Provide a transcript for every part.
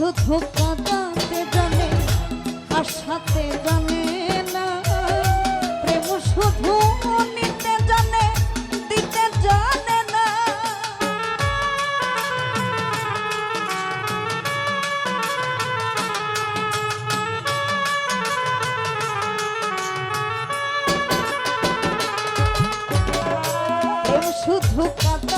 শুধু কাঁদাতে জানে আশাতে জানে না। প্রেম শুধু নিতে জানে, দিতে জানে না। শুধু কাঁদা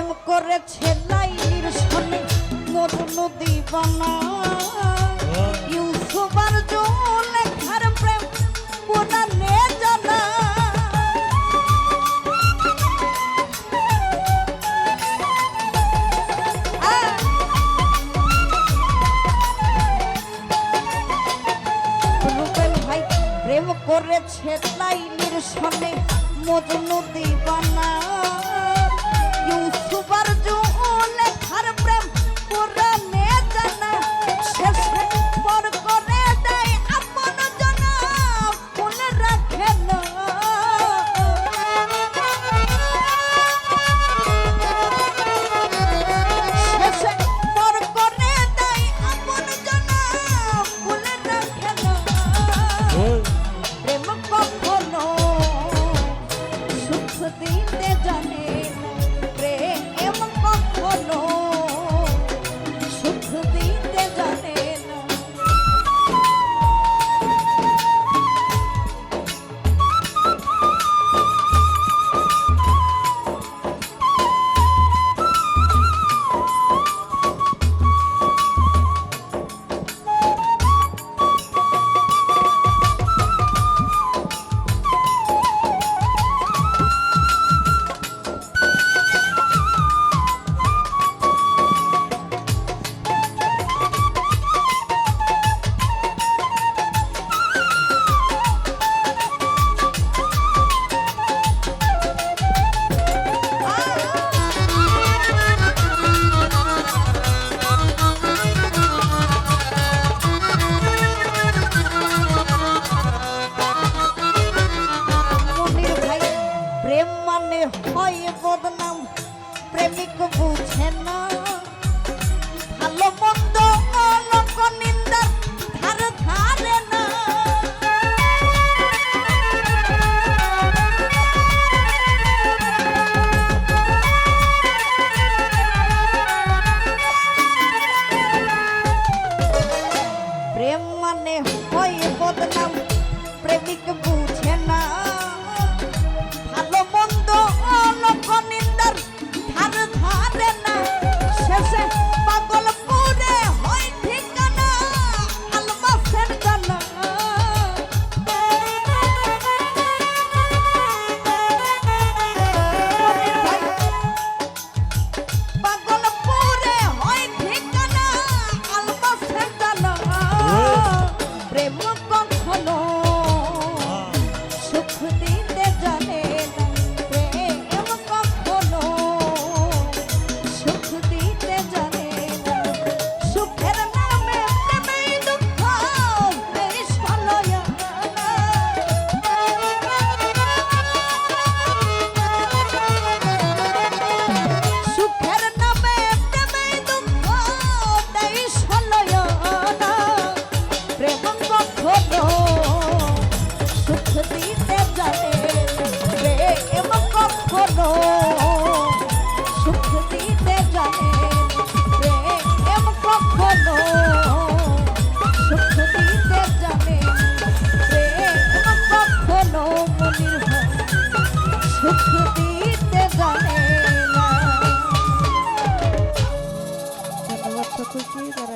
প্রেম করেছে লাইলির সনে মরুন দিবানা ইউসুফার জোলেখার প্রেম বোনা নে জানা প্রেম করেছে লাইলির সনে মরুন